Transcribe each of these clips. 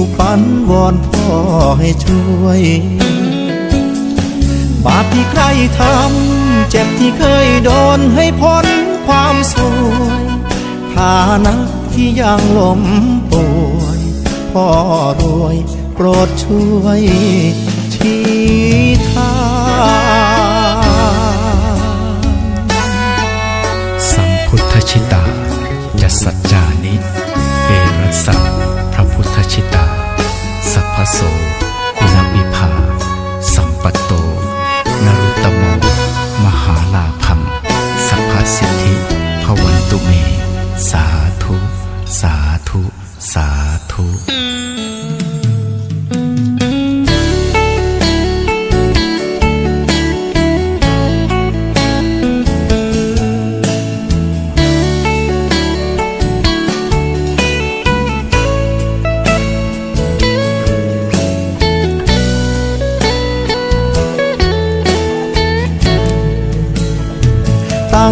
ถูกฝันวอนพ่อให้ช่วย บาปที่ใครทำ เจ็บที่เคยโดนให้พ้นความสวยฐานะที่ยังล้มป่วยพ่อรวยโปรดช่วยชี้ทางสัมพุทธชิตาจะสัจจานิ พพโสคุณวิภา สัมปตโต นรุตโม มหาลาภัมสัพพสิทธิพวันตุเม สาธุ สาธุ สาธุ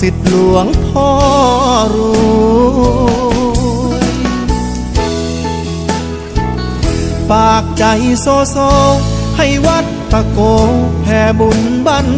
สิทธิ์หลวงพ่อรวยปากใจโซโซให้วัดตะโกแผ่บุญบัน